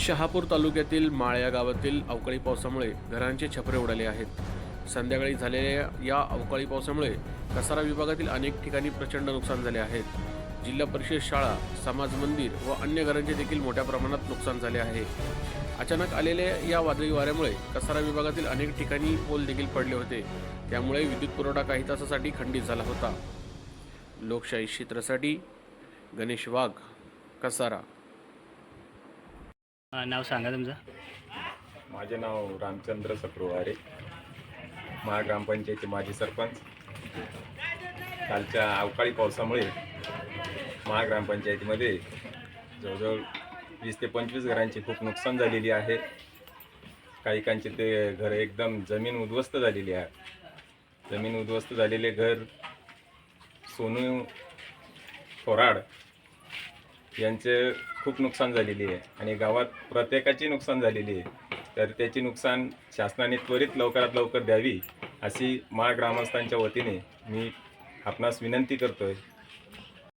शहापूर तालुक्यातील माळ्या गावातील अवकाळी पावसामुळे घरांचे छपरे उडाले आहेत. संध्याकाळी झालेल्या या अवकाळी पावसामुळे कसारा विभागातील अनेक ठिकाणी प्रचंड नुकसान झाले आहेत जिल्हा परिषद शाळा समाज मंदिर व अन्य घरांचे देखील मोठ्या प्रमाणात नुकसान झाले आहे. अचानक आलेल्या या वादळी वाऱ्यामुळे कसारा विभागातील अनेक ठिकाणी पोल देखील पडले होते. त्यामुळे विद्युत पुरवठा काही तासासाठी खंडित झाला होता. लोकशाही क्षेत्रासाठी गणेश वाघ कसारा. हा, नाव सांगा तुमचं. माझे नाव रामचंद्र सप्रुवारे महा ग्रामपंचायतीचे माजी सरपंच. कालच्या अवकाळी पावसामुळे महा ग्रामपंचायतीमध्ये जवळजवळ वीस ते पंचवीस घरांची खूप नुकसान झालेली आहे. काहीकांचे ते घर एकदम जमीन उद्ध्वस्त झालेली आहे. जमीन उद्ध्वस्त झालेले घर सोनू थोराड यांचे खूप नुकसान झालेली आहे. आणि गावात प्रत्येकाची नुकसान झालेली आहे. तर त्याची नुकसान शासनाने त्वरित लवकरात लवकर द्यावी अशी माळ ग्रामस्थांच्या वतीने मी आपणास विनंती करतोय.